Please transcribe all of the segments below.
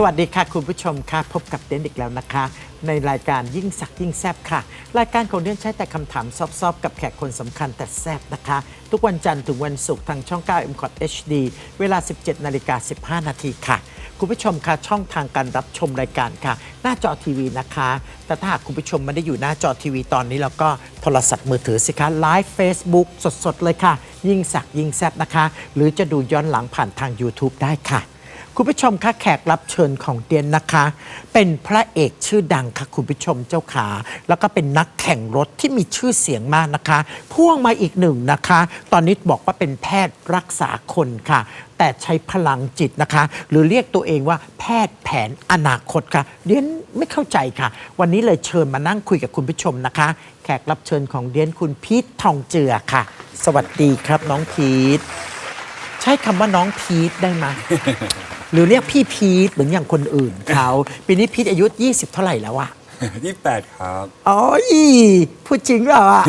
สวัสดีค่ะคุณผู้ชมค่ะ พบกับเดนอีกแล้วนะคะ ในรายการยิ่งสักยิ่งแซบค่ะ รายการของเดนใช้แต่คำถามซอบๆ กับแขกคนสำคัญแต่แซบนะคะ ทุกวันจันทร์ถึงวันศุกร์ทางช่อง 9 m c o t HD เวลา 17นาฬิกา15 นาทีค่ะ คุณผู้ชมค่ะช่องทางการรับชมรายการค่ะ หน้าจอทีวีนะคะ แต่ถ้าหากคุณผู้ชมไม่ได้อยู่หน้าจอทีวีตอนนี้แล้วก็โทรศัพท์มือถือสิคะไลฟ์เฟซบุ๊กสดๆเลยค่ะ ยิ่งสักยิ่งแซบนะคะ หรือจะดูย้อนหลังผ่านทาง YouTube ได้ค่ะ คุณผู้ชมคะแขกรับเชิญของเดียนนะคะ เป็นพระเอกชื่อดังค่ะคุณผู้ชมเจ้าขา แล้วก็เป็นนักแข่งรถที่มีชื่อเสียงมากนะคะ พ่วงมาอีกหนึ่งนะคะ ตอนนี้บอกว่าเป็นแพทย์รักษาคนค่ะ แต่ใช้พลังจิตนะคะ หรือเรียกตัวเองว่าแพทย์แผนอนาคตค่ะเดียนไม่เข้าใจค่ะ วันนี้เลยเชิญมานั่งคุยกับคุณผู้ชมนะคะ แขกรับเชิญของเดียนคุณพีททองเจือค่ะ สวัสดีครับน้องพีทใช้คำว่าน้องพีทได้ไหม หรือเรียกพี่พีทเหมือนอย่างคนอื่นเขาปีนี้พีทอายุ 20 เท่าไหร่แล้วอะยี่แปดครับอ๋ออีพูดจริงเหรออะ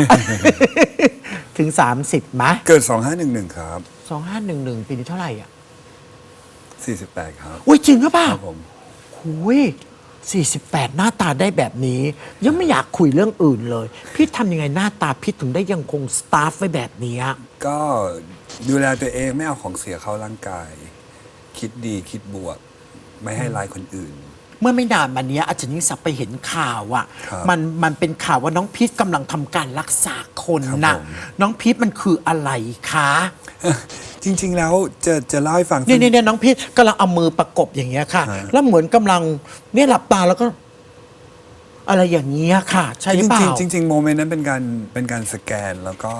ถึง 30มะเกิด 2511 ครับ 2511 ปีนี้เท่าไหร่อะ48 ครับ อุ้ยจริงหรือเปล่าครับผมหุย48 หน้าตาได้แบบนี้ ยังไม่อยากคุยเรื่องอื่นเลย พี่ทำยังไงหน้าตาพี่ถึงได้ยังคงสตาฟไว้แบบนี้อะก็ดูแลตัวเองไม่เอาของเสียเข้าร่างกาย คิดดีคิดบวก ไม่ให้ร้ายคนอื่น เมื่อไม่นานมานี้อาจารย์ยิ่งศักดิ์ไปเห็นข่าวอะครับมันมันเป็นข่าวว่าน้องพีทกำลังทำการรักษาคนครับนะผม น้องพีทมันคืออะไรคะจริง ๆ แล้วจะจะเล่าให้ฟัง เนี่ยเนี่ยเนี่ยน้องพีทกำลังเอามือประกบอย่างเงี้ยค่ะ ฮะ แล้วเหมือนกำลังเนี่ยหลับตาแล้วก็ อะไรอย่างเงี้ยค่ะ ใช่หรือเปล่า จริงๆจริงๆโมเมนต์นั้นเป็นการเป็นการสแกนแล้วก็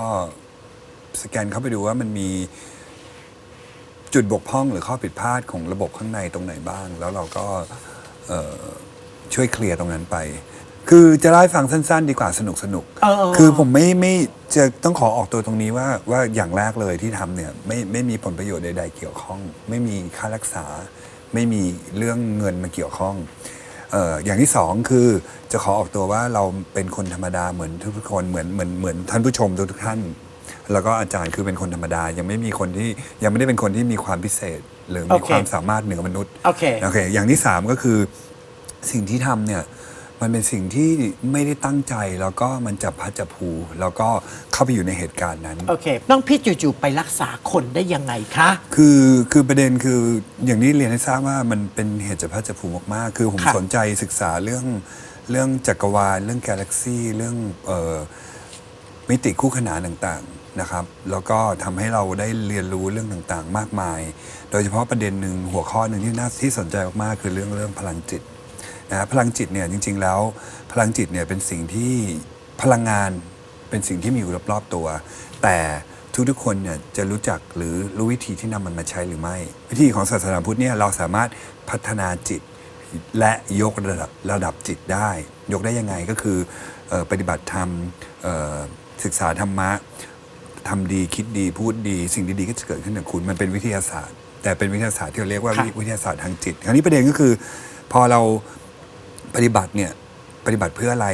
สแกนเข้าไปดูว่ามันมี จุดบกพร่องหรือข้อผิดพลาดของระบบข้างในตรงไหนบ้าง แล้วเราก็เอ่อช่วยเคลียร์ตรงนั้นไป คือจะเล่าให้ฟังสั้น ๆ ดีกว่าสนุกสนุกๆเออเออคือผมไม่ไม่จะต้องขอออกตัวตรงนี้ว่าว่าอย่างแรกเลยที่ทำเนี่ยไม่ไม่มีผลประโยชน์ใด ๆ เกี่ยวข้อง ไม่มีค่ารักษา ไม่มีเรื่องเงินมาเกี่ยวข้องเอ่ออย่างที่สองคือจะขอออกตัวว่าเราเป็นคนธรรมดาเหมือนทุกๆคนเหมือนเหมือนเหมือนท่านผู้ชมทุกๆท่าน แล้วก็อาจารย์คือเป็นคนธรรมดา ยังไม่มีคนที่ยังไม่ได้เป็นคนที่มีความพิเศษ หรือมีโอเค ความสามารถเหนือมนุษย์ โอเค โอเค อย่างที่สามก็คือสิ่งที่ทำเนี่ยมันเป็นสิ่งที่ไม่ได้ตั้งใจแล้วก็มันจับพลัดจับผลูแล้วก็เข้าไปอยู่ในเหตุการณ์นั้น โอเคน้องพีทจู่ๆไปรักษาคนได้ยังไงคะ คือคือประเด็นคืออย่างที่เรียนให้ทราบว่ามันเป็นเหตุจับพลัดจับผลูมากๆ คือผมค่ะ สนใจศึกษาเรื่องเรื่องจักรวาลเรื่องกาแล็กซี่เรื่องเอ่อ มิติคู่ขนานต่างๆนะครับ แล้วก็ทำให้เราได้เรียนรู้เรื่องต่างๆ มากมาย โดยเฉพาะประเด็นหนึ่งหัวข้อหนึ่งที่น่าที่สนใจมากๆคือเรื่องเรื่องพลังจิตนะพลังจิตเนี่ยจริง ๆ แล้ว พลังจิตเนี่ยเป็นสิ่งที่พลังงานเป็นสิ่งที่มีอยู่รอบๆตัว แต่ทุกๆคนเนี่ยจะรู้จักหรือรู้วิธีที่นำมันมาใช้หรือไม่ วิธีของศาสนาพุทธเนี่ยเราสามารถพัฒนาจิตและยกระดับระดับจิตได้ ยกได้ยังไงก็คือออปฏิบัติธรรม ศึกษาธรรมะทำดีคิดดีพูดดี สิ่งดีๆก็จะเกิดขึ้นกับคุณมันเป็นวิทยาศาสตร์ แต่เป็นวิทยาศาสตร์ที่เราเรียกว่าค่ะ วิทยาศาสตร์ทางจิต คราวนี้ประเด็นก็คือ พอเราปฏิบัติเนี่ยปฏิบัติเพื่ออะไร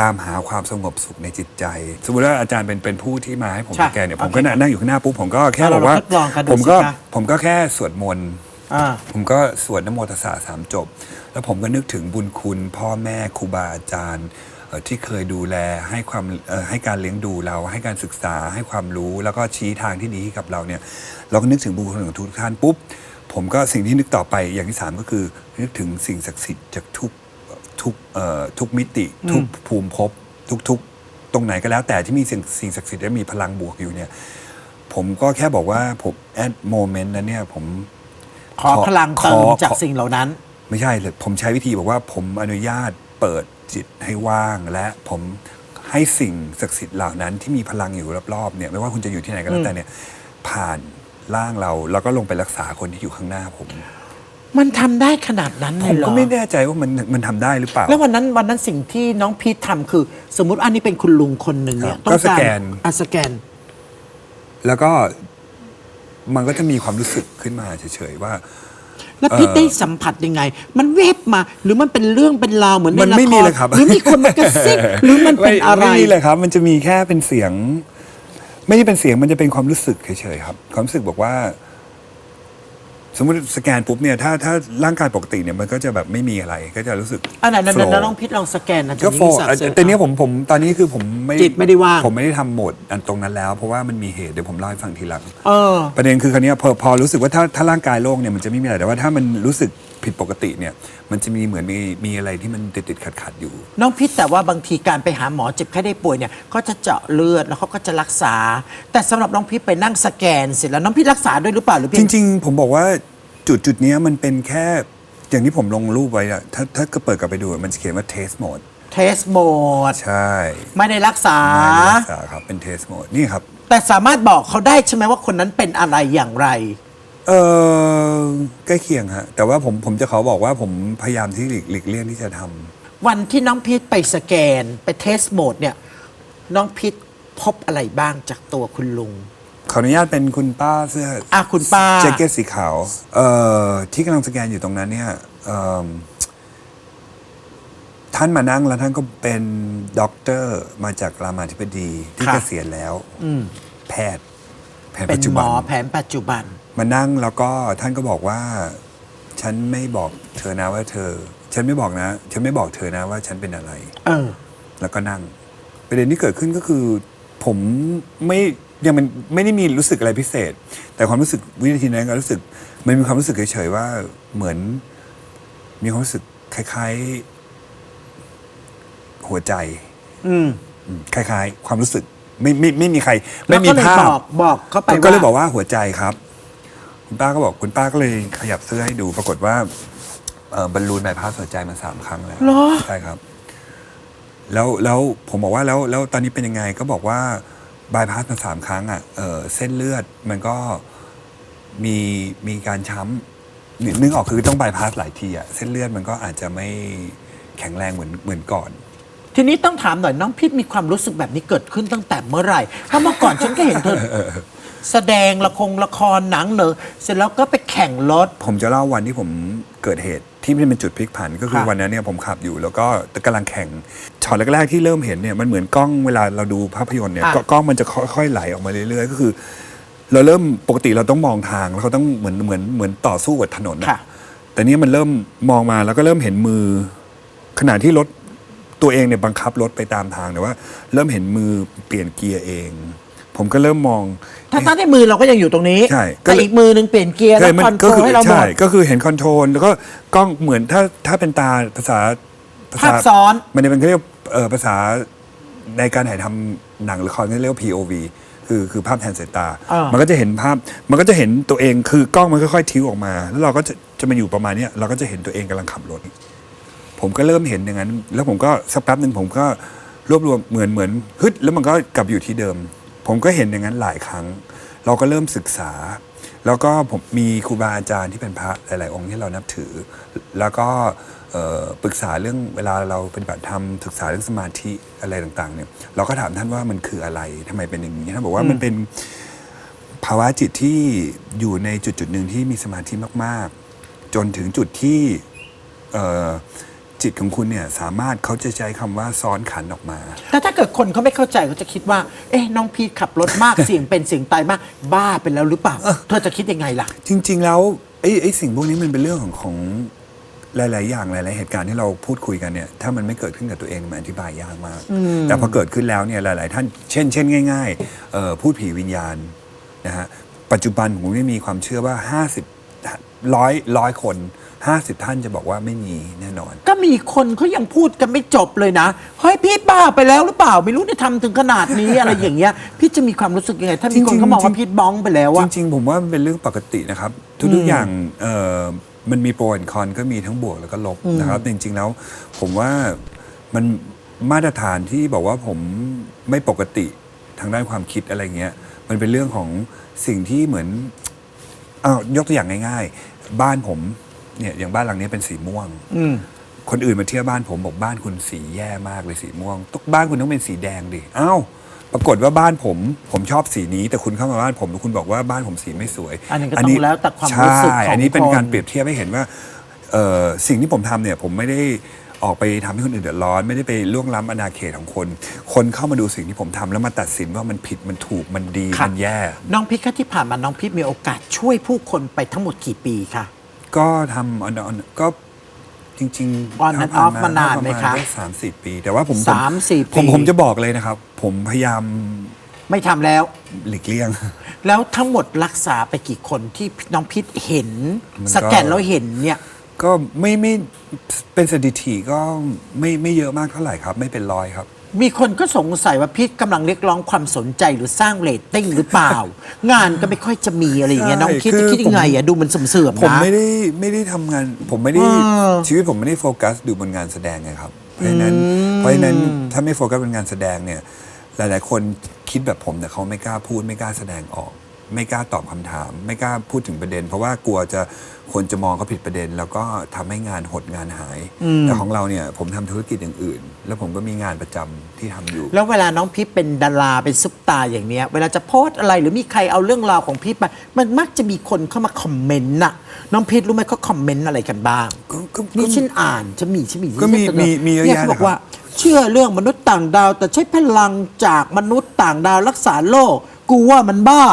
ตามหาความสงบสุขในจิตใจ สมมติว่าอาจารย์เป็นเป็นผู้ที่มาให้ผมใช่สแกนเนี่ยผมโอเคก็นั่งอยู่ข้างหน้าปุ๊บผมก็แค่เอาบอกว่าเราทดลองกันดูผมก็สิคะ ผมก็แค่สวดมนต์ อ่า ผมก็สวดนโมตัสสะสามจบ แล้วผมก็นึกถึงบุญคุณ พ่อแม่ครูบาอาจารย์เอ่อ ที่เคยดูแลให้ความเอ่อให้การเลี้ยงดูเรา ให้การศึกษาให้ความรู้แล้วก็ชี้ทางที่ดีให้กับเราเนี่ยเราก็นึกถึงบุญคุณของทุกท่านปุ๊บผมก็สิ่งที่นึกต่อไปอย่างที่สามก็คือนึกถึงสิ่งศักดิ์สิทธิ์จากทุกทุกเอ่อทุกมิติ ทุกภูมิภพทุกทุกตรงไหนก็แล้วแต่ที่มีสิ่งสิ่งศักดิ์สิทธิ์และมีพลังบวกอยู่เนี่ยผมก็แค่บอกว่าผมแอดโมเมนต์นั้นเนี่ยผมขอพลังเติมขอจากขอสิ่งเหล่านั้น ไม่ใช่เลยผมใช้วิธีบอกว่าผมอนุญาตเปิด จิตให้ว่าง และผมให้สิ่งศักดิ์สิทธิ์เหล่านั้นที่มีพลังอยู่รอบๆเนี่ยไม่ว่าคุณจะอยู่ที่ไหนก็แล้วแต่เนี่ย ผ่านร่างเราแล้วก็ลงไปรักษาคนที่อยู่ข้างหน้าผม มันทำได้ขนาดนั้นเลผยมเหรอ ก็ไม่แน่ใจว่ามันมันทำได้หรือเปล่า แล้ววันนั้นวันนั้นสิ่งที่น้องพีททำคือ สมมุติอันนี้เป็นคุณลุงคนหนึ่งเนี่ยครับต้องก็สการแกน อะสแกน แล้วก็มันก็จะมีความรู้สึกขึ้นมาเฉยๆว่า แล้วพีทเอ่อได้สัมผัสยังไง มันเวบมา หรือมันเป็นเรื่องเป็นราวเหมือนในมันละไม่คมีรเลยครับ หรือมีคนมากระซิบหรือมันเป็นอะไรไม่มีเลยครับ มันจะมีแค่เป็นเสียง ไม่ใช่เป็นเสียงมันจะเป็นความรู้สึกเฉยๆครับ ความรู้สึกบอกว่า สมมติสแกนปุ๊บเนี่ยถ้าถ้าร่างกายปกติเนี่ยมันก็จะแบบไม่มีอะไรก็จะรู้สึก อันไหนนั้น flow นั้นน้องพีทลองสแกนนะก็โฟยิ่งศักดิ์เสริมแต่เนี้ยผมผมตอนนี้คือผมไม่จิตไม่ได้ว่าง ผมไม่ได้ทำโหมดอันตรงนั้นแล้ว เพราะว่ามันมีเหตุเดี๋ยวผมเล่าให้ฟังทีหลัง เออ ประเด็นคือคราวเนี้ยพอพอรู้สึกว่าถ้าถ้าร่างกายโล่งเนี่ยมันจะไม่มีอะไรแต่ว่าถ้ามันรู้สึก ผิดปกติเนี่ยมันจะมีเหมือนมีมีอะไรที่มันติดติดขัดขัดๆอยู่ น้องพิษแต่ว่าบางทีการไปหาหมอเจ็บแค่ได้ป่วยเนี่ยก็จะเจาะเลือดแล้วเขาก็จะรักษา แต่สำหรับน้องพิษไปนั่งสแกนเสร็จแล้วน้องพิษรักษาด้วยหรือเปล่าหรือเพีจยง ริงๆ ผมบอกว่าจุดจุดเนี้ยมันเป็นแค่อย่างที่ผมลงรูปไว้อะถ้าถ้าก็เปิดกลับไปดูมันจะเขียนว่า test mode เทสโหมดใช่ไม่ได้รักษา ไม่ได้รักษาครับเป็น test mode นี่ครับ แต่สามารถบอกเขาได้ใช่ไหมว่าคนนั้นเป็นอะไรอย่างไร เออใกล้เคียงฮะแต่ว่าผมผมจะขอบอกว่าผมพยายามที่หลีกหลีกเลี่ยงที่จะทำวันที่น้องพิษไปสแกนไปเทสโหมดเนี่ย น้องพิษพบอะไรบ้างจากตัวคุณลุง ขออนุญาตเป็นคุณป้าเสื้ออะคุณป้า แจ็คเก็ตสีขาวเอ่อที่กำลังสแกนอยู่ตรงนั้นเนี่ยเอิ่มท่านมานั่งแล้วท่านก็เป็นด็อกเตอร์มาจากรามาธิบดีที่ค่ะ เกษียณแล้วอืมแพทย์แพทย์เป็ปันจจุหมบัน อแผนปัจจุบัน มานั่งแล้วก็ท่านก็บอกว่า ฉันไม่บอกเธอนะว่าเธอ ฉันไม่บอกนะ ฉันไม่บอกเธอนะว่าฉันเป็นอะไร เออ แล้วก็นั่ง ประเด็นที่เกิดขึ้นก็คือ ผมไม่ยังมันไม่ได้มีรู้สึกอะไรพิเศษ แต่ความรู้สึกวินาทีนั้นก็รู้สึก มันมีความรู้สึกเฉยๆว่าเหมือน มีความรู้สึกคล้ายๆ หัวใจ อืมอืมคล้าย ๆ ความรู้สึกไม่ไม่ไม่มีใครแล้ไม่วมีก็เลยภาบพอกบอกเขาไปก็เลยว่า บอกว่าหัวใจครับ คุณป้าก็บอกคุณป้าก็เลยขยับเสื้อให้ดู ปรากฏว่าเอ่อบอลลูนบายพาสหัวใจมาสามครั้งแล้วเหรอ ใช่ครับ แล้วแล้วผมบอกว่าแล้วแล้วตอนนี้เป็นยังไงก็บอกว่าบายพาสมาสามครั้งอะเออเส้นเลือดมันก็มีมีการช้ำนึกนึกออกคือต้องบายพาสหลายทีอะเส้นเลือดมันก็อาจจะไม่แข็งแรงเหมือนเหมือนก่อน ทีนี้ต้องถามหน่อยน้องพิษมีความรู้สึกแบบนี้เกิดขึ้นตั้งแต่เมื่อไหร่เพราะเมื่อก่อนฉันก็เห็นเธอ แสดงละครละครหนังเนอะเสร็จแล้วก็ไปแข่งรถ ผมจะเล่าวันที่ผมเกิดเหตุที่มันเป็นจุดพลิกผันก็คือค่ะ วันนั้นเนี่ยผมขับอยู่แล้วก็กำลังแข่งช็อตแรกๆที่เริ่มเห็นเนี่ยมันเหมือนกล้องเวลาเราดูภาพยนตร์เนี่ยอะก็กล้องมันจะค่อยๆไหลออกมาเรื่อยๆ ก็คือ เราเริ่มปกติเราต้องมองทางแล้วเขาต้องเหมือนเหมือนเหมือนต่อสู้กับถนนนะค่ะ แต่เนี้มันเริ่มมองมาแล้วก็เริ่มเห็นมือ ขณะที่รถตัวเองเนี่ยบังคับรถไปตามทางแต่ว่า เริ่มเห็นมือเปลี่ยนเกียร์เอง ผมก็เริ่มมอง ถ้าตั้งที่มือเราก็ยังอยู่ตรงนี้ใช่แต่อีกมือหนึ่งเปลี่ยนเกียร์แล้วใช่มันคอนโทรก็ลคือให้เราหมใช่ดก็คือเห็นคอนโทรลแล้วก็กล้องเหมือนถ้าถ้าเป็นตาภาษาภาษาภาพซ้อน มันจะเป็นเขาเรียกเอ่อภาษาในการถ่ายทำหนังละครที่เรียกว่า POV คือคือภาพแทนสายตา อ่ามั มันก็จะเห็นภาพมันก็จะเห็นตัวเองคือกล้องมันค่อยๆทิ้วออกมา แล้วเราก็จะจะมาอยู่ประมาณเนี้ยเราก็จะเห็นตัวเองกำลังขับรถ ผมก็เริ่มเห็นอย่างนั้น แล้วผมก็สักแป๊บหนึ่งผมก็รวบรวมเหมือนเหมือนฮึดแล้วมันก็กลับอยู่ที่เดิม ผมก็เห็นอย่างนั้นหลายครั้ง เราก็เริ่มศึกษา แล้วก็ผมมีครูบาอาจารย์ที่เป็นพระหลาย ๆ องค์ที่เรานับถือ แล้วก็เอ่อปรึกษาเรื่องเวลาเราปฏิบัติธรรมศึกษาเรื่องสมาธิอะไรต่าง ๆ เนี่ย เราก็ถามท่านว่ามันคืออะไรทำไมเป็นอย่างนี้ท่านบอกว่ามันเป็นภาวะจิตที่อยู่ในจุดจุดๆหนึ่งที่มีสมาธิมาก ๆ จนถึงจุดที่เอ่อ จิตของคุณเนี่ยสามารถเขาจะใช้คำว่าซ้อนขันออกมา แต่ถ้าเกิดคนเขาไม่เข้าใจเขาจะคิดว่า เอ๊ะน้องพีทขับรถมาก เสี่ยงเป็นเสี่ยงตายมาก บ้าไปแล้วหรือเปล่า เธอจะคิดยังไงล่ะ จริง ๆ แล้วไอ้ไอ้สิ่งพวกนี้มันเป็นเรื่องของของหลาย ๆ อย่างหลาย ๆ เหตุการณ์ที่เราพูดคุยกันเนี่ยถ้ามันไม่เกิดขึ้นกับตัวเองมันอธิบายยากมาก แต่พอเกิดขึ้นแล้วเนี่ยหลาย ๆ ท่านเช่น เช่นง่ายๆเอ่อพูดผีวิญญาณนะฮะปัจจุบันผมไม่มีความเชื่อว่า 50ร้อยร้อยคน 50 ท่านจะบอกว่าไม่มีแน่นอน ก็มีคนเขายังพูดกันไม่จบเลยนะเฮ้ยพีทบ้าไปแล้วหรือเปล่า ไม่รู้ได้ทำถึงขนาดนี้ อะไรอย่างเงี้ยพี่จะมีความรู้สึกยังไง ถ้ามีคนจริงๆเขามองว่าจริงพีทบ้องไปแล้วจอะริง ๆ ผมว่ามันเป็นเรื่องปกตินะครับ ทุกๆอย่างเอ่อมันมีโปรแอนคอนก็มีทั้งบวกแล้วก็ลบนะครับแต่จริง ๆ แล้วผมว่ามันมาตรฐานที่บอกว่าผมไม่ปกติทางด้านความคิดอะไรเงี้ย มันเป็นเรื่องของสิ่งที่เหมือนอ้าวยกตัวอย่างง่าย ๆ บ้านผม เนี่ยอย่างบ้านหลังนี้เป็นสีม่วง อืม คนอื่นมาเที่ยวบ้านผมบอกบ้านคุณสีแย่มากเลยสีม่วงตุกบ้านคุณต้องเป็นสีแดงดิอ้าวปรากฏว่าบ้านผมผมชอบสีนี้ แต่คุณเข้ามาบ้านผมแล้วคุณบอกว่าบ้านผมสีไม่สวยอันนี้ก็ต้องแล้วแต่ความรู้สึกใช่ของอันนี้เป็นคนการเปรียบเทียบให้เห็นว่าเอ่อสิ่งที่ผมทำเนี่ยผมไม่ได้ออกไปทำให้คนอื่นเดือดร้อน ไม่ได้ไปล่วงล้ำอาณาเขตของคน คนเข้ามาดูสิ่งที่ผมทำแล้วมาตัดสินว่ามันผิดมันถูกมันดีค่ะ มันแย่ น้องพิษคะที่ผ่านมาน้องพิษมีโอกาสช่วยผู้คนไปทั้งหมดกี่ปีคะ ก็ทำ on on ก็จริงๆ On and ถ้ผ่ off มานานไหมคะปรณด้สามสี่ปี แต่ว่าผมผมสามสี่ผมปีผมจะบอกเลยนะครับ ผมพยายามไม่ทำแล้ว หลีกเลี่ยง แล้วทั้งหมดรักษาไปกี่คนที่น้องพิษเห็น มันก็ สแกนแล้วเห็นเนี่ย ก็ไม่ไม่เป็นสถิติก็ไม่ไม่เยอะมากเท่าไหร่ครับ ไม่เป็นร้อยครับ มีคนก็สงสัยว่าพิษกำลังเรียกร้องความสนใจหรือสร้างเรตติ้งหรือเปล่า งานก็ไม่ค่อยจะมีอะไรอย่างเงี้ยใช่น้องคิดคือจะคิดยังไงอะดูมันเสื่อมๆผมนะ ไม่ได้ไม่ได้ทำงาน ผมไม่ได้เออ ชีวิตผมไม่ได้โฟกัสดูบนงานแสดงไงครับ เพราะฉะนั้นเพราะฉะนั้นถ้าไม่โฟกัสบนงานแสดงเนี่ย หลาย ๆ คนคิดแบบผมแต่เขาไม่กล้าพูดไม่กล้าแสดงออก ไม่กล้าตอบคำถาม ไม่กล้าพูดถึงประเด็น เพราะว่ากลัวจะคนจะมองเขาผิดประเด็น แล้วก็ทำให้งานหดงานหาย แต่ของเราเนี่ยผมทำธุรกิจอย่างอื่น แล้วผมก็มีงานประจำที่ทำอยู่ แล้วเวลาน้องพิษเป็นดาราเป็นซุปตาร์อย่างเนี้ยเวลาจะโพสต์อะไรหรือมีใครเอาเรื่องราวของพิษมามันมักจะมีคนเข้ามาคอมเมนต์น่ะน้องพิษรู้ไหมเขาคอมเมนต์อะไรกันบ้างก็ก็นี่ก็ฉันอ่านฉันมีฉันมีก็มีฉันมีมีเยอะเนี่ยแยะเขาบอกนะครับว่าเชื่อเรื่องมนุษย์ต่างดาว แต่ใช้พลังจากมนุษย์ต่างดาวรักษาโลก กูว่ามันบ้า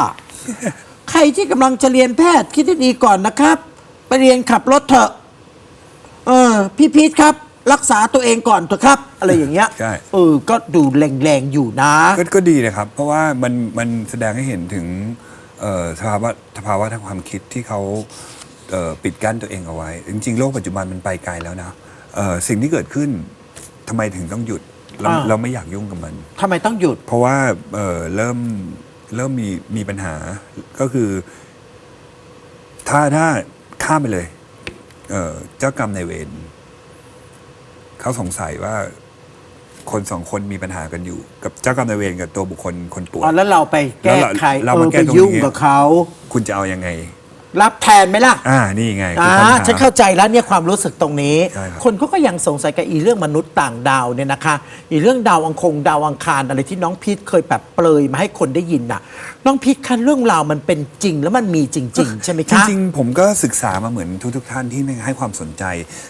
ใครที่กำลังจะเรียนแพทย์คิดให้ดีก่อนนะครับ ไปเรียนขับรถเถอะ เออ พี่พีทครับ รักษาตัวเองก่อนเถอะครับ อะไรอย่างเงี้ยใช่ เออ ก็ดูแรงๆอยู่นะ ก็ก็ดีนะครับ เพราะว่ามันมันแสดงให้เห็นถึงเอ่อสภาวะสภาวะทางความคิดที่เขาเอ่อปิดกั้นตัวเองเอาไว้ จริง ๆ โลกปัจจุบันมันไปไกลแล้วนะเอ่อสิ่งที่เกิดขึ้นทำไมถึงต้องหยุดเราอ่า เราไม่อยากยุ่งกับมัน ทำไมต้องหยุด เพราะว่าเอ่อเริ่ม เริ่มมีมีปัญหาก็คือ ถ้าถ้าข้ามไปเลยเอ่อเจ้ากรรมนายเวรเขาสงสัยว่าคนสองคนมีปัญหากันอยู่ กับเจ้ากรรมนายเวรกับตัวบุคคลคนป่วยอ๋อแล้วเราไปแก้แล้วเราไขเราเอมาอแก้ไปตรงนี้ยุ่งกับเขา คุณจะเอายังไง รับแทนไหมล่ะอ่านี่ไงคือ่าอคำถามฉันเข้าใจแล้วเนี่ยความรู้สึกตรงนี้ ใช่ครับ คนเขาก็ยังสงสัยกับอีเรื่องมนุษย์ต่างดาวเนี่ยนะคะ อีเรื่องดาวอังคงดาวอังคารอะไรที่น้องพีทเคยแบบเปลยมาให้คนได้ยินน่ะ น้องพีทคันเรื่องราวมันเป็นจริงแล้วมันมีจริง ๆ ใช่ไหมจคะริงๆ ผมก็ศึกษามาเหมือนทุกๆ ท่านที่ให้ความสนใจ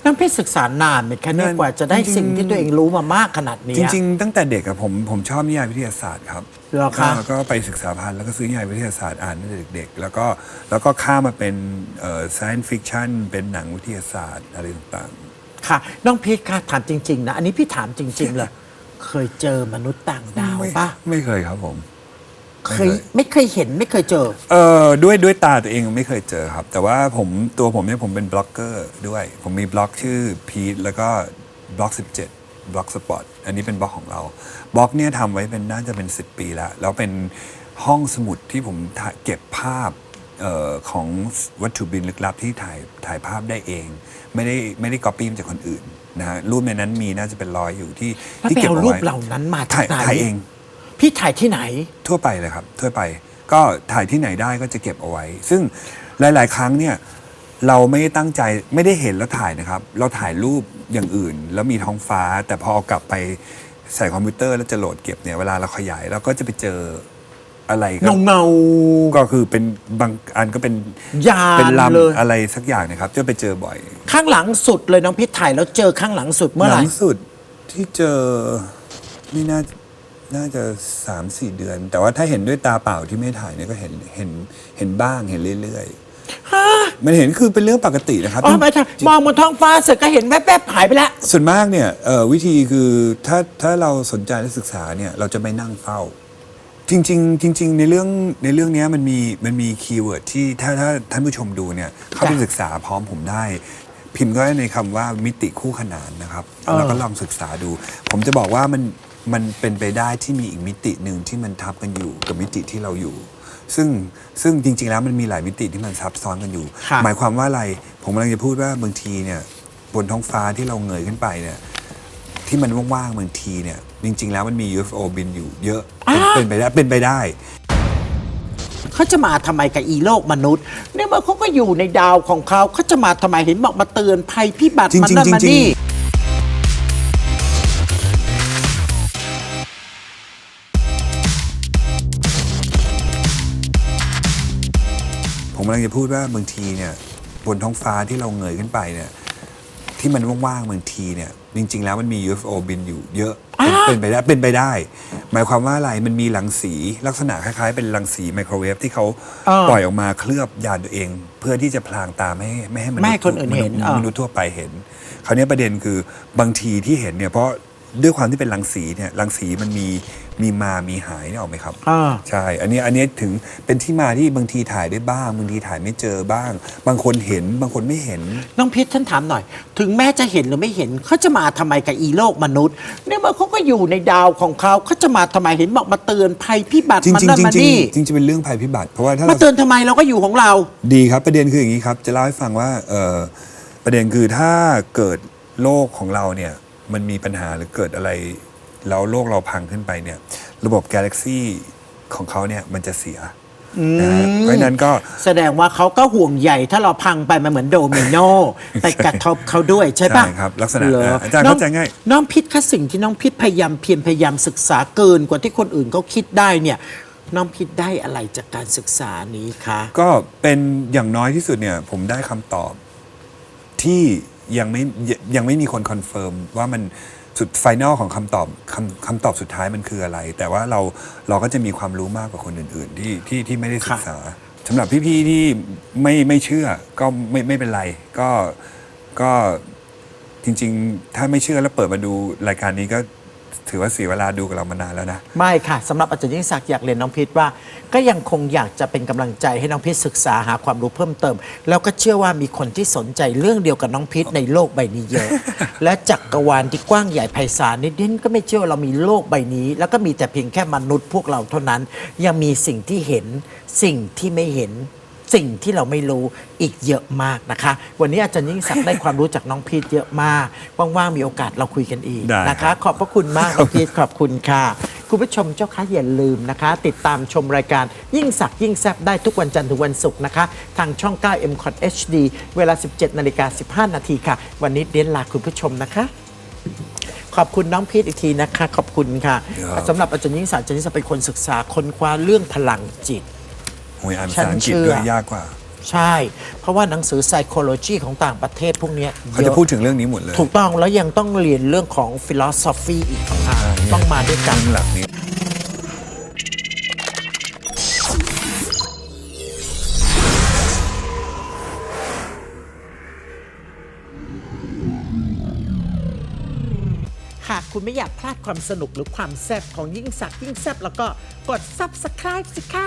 น้องพีทศึกษานานไหมคะเนี่ยนานกว่าจะได้จริงๆสิ่งที่ตัวเองรู้มามากขนาดนี้จริง ๆ ตั้งแต่เด็กอะผมผมชอบนิยายวิทยาศาสตร์ครับเหรอคะก็ก็ไปศึกษาพันธ์แล้วก็ซื้อนิยายวิทยาศาสตร์อ่านตั้งแต่เด็กๆ แล้วก็แล้วก็ข้ามมาเป็นเอ่อ science fiction เป็นหนังวิทยาศาสตร์อะไรต่างค่ะ น้องพีทคะถามจริง ๆ นะ อันนี้พี่ถามจริง ๆ เลย เคยเจอมนุษย์ต่างดาวๆไม่ปะไม่เคยครับผม เคยไม่เคยเห็นไม่เคยเจอ เออด้วยด้วยตาตัวเองไม่เคยเจอครับ แต่ว่าผมตัวผมเนี่ยผมเป็นบล็อกเกอร์ด้วย ผมมีบล็อกชื่อพีทแล้วก็บล็อก 17 บล็อกสปอตอันนี้เป็นบล็อกของเราบล็อกเนี่ยทำไว้เป็นน่าจะเป็น 10 ปีแล้วแล้วเป็นห้องสมุดที่ผมถ่ายเก็บภาพเออของวัตถุบินลึกลับที่ถ่ายถ่ายภาพได้เอง ไม่ได้ไม่ได้ก๊อปปี้มาจากคนอื่นนะฮะรูปในนั้นมีน่าจะเป็นร้อยอยู่ที่แล้วที่ไปเก็บเอาเอารูปไว้เหล่านั้นมาจากถ่ายไหนถ่ายเอง พี่ถ่ายที่ไหน ทั่วไปเลยครับ ทั่วไป ก็ถ่ายที่ไหนได้ก็จะเก็บเอาไว้ ซึ่งหลาย ๆ ครั้งเนี่ย เราไม่ได้ตั้งใจไม่ได้เห็นแล้วถ่ายนะครับ เราถ่ายรูปอย่างอื่น แล้วมีท้องฟ้า แต่พอเอากลับไปใส่คอมพิวเตอร์แล้วจะโหลดเก็บเนี่ยเวลาเราขยายเราก็จะไปเจออะไรก็เงาเงาก็คือเป็นบางอันก็เป็นยานเป็นลเลยำอะไรสักอย่างนะครับจะไปเจอบ่อย ข้างหลังสุดเลยน้องพิษถ่ายแล้วเจอข้างหลังสุดเมื่อไหหร่ลังสุดที่เจอนี่น่าน่าจะสามสี่เดือน แต่ว่าถ้าเห็นด้วยตาเปล่าที่ไม่ถ่ายเนี่ยก็เห็นเห็นเห็นบ้างเห็นเรื่อยๆ มันเห็นคือเป็นเรื่องปกตินะครับอ๋อไม่ใช่มองบนท้องฟ้าเสร็จก็เห็นแวบๆหายไปแล้ว ส่วนมากเนี่ยเอ่อวิธีคือถ้าถ้าเราสนใจและศึกษาเนี่ยเราจะไม่นั่งเฝ้า จริง ๆ จริง ๆ ในเรื่องในเรื่องเนี้ยมันมีมันมีคีย์เวิร์ดที่ถ้าถ้าท่านผู้ชมดูเนี่ยเข้าไปจ้ะศึกษาพร้อมผมได้ พิมพ์ก็ได้ในคำว่ามิติคู่ขนานนะครับเออ แล้วก็ลองศึกษาดู ผมจะบอกว่ามันมันเป็นไปได้ที่มีอีกมิติหนึ่งที่มันทับกันอยู่กับมิติที่เราอยู่ ซึ่งซึ่งจริง ๆ แล้วมันมีหลายมิติที่มันซับซ้อนกันอยู่ค่ะหมายความว่าอะไร ผมกำลังจะพูดว่าบางทีเนี่ยบนท้องฟ้าที่เราเงยขึ้นไปเนี่ยที่มันว่างๆบางทีเนี่ยจริง ๆ แล้วมันมี UFO บินอยู่เยอะเป็นเป็นไปได้เป็นไปได้ เขาจะมาทำไมกับอีโลกมนุษย์เนี่ยเมื่อเขาก็อยู่ในดาวของเขาเขาจะมาทำไมเห็นบอกมาเตือนภัยพิบัติจริงๆมันนั่นมาจริงๆนี่ผ กำลังจะพูดว่าบางทีเนี่ยบนท้องฟ้าที่เราเงยขึ้นไปเนี่ยที่มันว่างๆบางทีเนี่ยจริง ๆ แล้วมันมี UFO บินอยู่เยอะเป็นเป็นไปได้เป็นไปได้ หมายความว่าอะไรมันมีรังสีลักษณะคล้ายๆ เป็นรังสีไมโครเวฟที่เขาอ่าปล่อยออกมาเคลือบยานตัวเอง เพื่อที่จะพลางตาไม่ให้ไม่ให้มนุษย์ไม่ให้คนอื่นเห็นมษย์อ่ามมนุษย์ทั่วไปเห็น คราวนี้ประเด็นคือบางทีที่เห็นเนี่ยเพราะ ด้วยความที่เป็นรังสีเนี่ยรังสีมันมีมีมามีหายเนี่ยออกไหมครับ อ่า ใช่ อันนี้อันนี้ถึงเป็นที่มาที่บางทีถ่ายได้บ้าง บางทีถ่ายไม่เจอบ้าง บางคนเห็นบางคนไม่เห็น น้องพิษท่านถามหน่อย ถึงแม้จะเห็นหรือไม่เห็นเขาจะมาทำไมกับอีโลกมนุษย์เนี่ยเมื่อเขาก็อยู่ในดาวของเขาเขาจะมาทำไมเห็นบอกมาเตือนภัยพิบัติจริงมันจริงนั่นจริงมาจริงนี่จริงจะเป็นเรื่องภัยพิบัติ เพราะว่าถ้ามาเรา เตือนทำไมเราก็อยู่ของเรา ดีครับประเด็นคืออย่างนี้ครับ จะเล่าให้ฟังว่าเออประเด็นคือถ้าเกิดโลกของเราเนี่ย มันมีปัญหาหรือเกิดอะไร แล้วโลกเราพังขึ้นไปเนี่ย ระบบกาแล็กซี่ของเขาเนี่ยมันจะเสียนะฮะเพราะฉะนั้นก็ แสดงว่าเขาก็ห่วงใหญ่ถ้าเราพังไปมันเหมือนโดมิโนไปกระทบเขาด้วยใช่ปะใช่ครับลักษณะเหรออะอาจารย์น้เข้าใจง่าย น้องพิษคะสิ่งที่น้องพิษพยายามเพียรพยายามศึกษาเกินกว่าที่คนอื่นเขาคิดได้เนี่ย น้องพิษได้อะไรจากการศึกษานี้คะก็เป็นอย่างน้อยที่สุดเนี่ย ผมได้คำตอบที่ ยังไม่ยยังไม่มีคนคอนเฟิร์มว่ามันสุดไฟแนลของคำตอบคำคำตอบสุดท้ายมันคืออะไร แต่ว่าเราเราก็จะมีความรู้มากกว่าคนอื่น ๆ ที่ที่ที่ไม่ได้ศึกษาสำหรับพี่ ๆ ที่ไม่ไม่เชื่อก็ไม่ไม่เป็นไร ก็ก็จริง ๆ ถ้าไม่เชื่อแล้วเปิดมาดูรายการนี้ก็ ถือว่าเสียเวลาดูกับเรามานานแล้วนะ ไม่ค่ะสำหรับอาจารย์ยิ่งศักดิ์อยากเรียนน้องพิษว่า ก็ยังคงอยากจะเป็นกำลังใจให้น้องพิษศึกษาหาความรู้เพิ่มเติม แล้วก็เชื่อว่ามีคนที่สนใจเรื่องเดียวกับน้องพิษในโลกใบนี้เยอะ และจักรวาลที่กว้างใหญ่ไพศาลนิดนก็ไม่เชื่อว่าเรามีโลกใบนี้ แล้วก็มีแต่เพียงแค่มนุษย์พวกเราเท่านั้น ยังมีสิ่งที่เห็นสิ่งที่ไม่เห็น สิ่งที่เราไม่รู้อีกเยอะมากนะคะ วันนี้อาจารย์ยิ่งศักดิ์ได้ความรู้จากน้องพีทเยอะมาก ว่างๆมีโอกาสเราคุยกันอีกได้นะคะ ขอบพระคุณมากน้องพีทขอบคุณค่ะ คุณผู้ชมเจ้าคะอย่าลืมนะคะ ติดตามชมรายการยิ่งสักดิ์ยิ่งแซบได้ทุกวันจันทร์ถึงวันศุกร์นะคะ ทางช่อง 9 m c o t HD เวลา 17นาฬิกา15 นาทีค่ะ วันนี้เดียนลาคุณผู้ชมนะคะ ขอบคุณน้องพีทอีกทีนะคะ ขอบคุณค่ะครับ สำหรับอาจารย์ยิ่งศักดิ์อาจารย์ยิ่งศักดิ์เป็นคนศึกษาค้นคว้าเรื่องพลังจิต โอ้ยอ่านภาฉันษาอังกฤษเชื่อด้วยยากกว่า ใช่ เพราะว่าหนังสือ psychology ของต่างประเทศพวกเนี้ยเขาเยจะอะพูดถึงเรื่องนี้หมดเลย ถูกต้องแล้วยังต้องเรียนเรื่องของ philosophy อีกต่างหากต้องมาด้วยกันเรื่องหลักนี้หากคุณไม่อยากพลาดความสนุกหรือความแซ่บของยิ่งสักยิ่งแซ่บแล้วก็กด subscribe สิคะ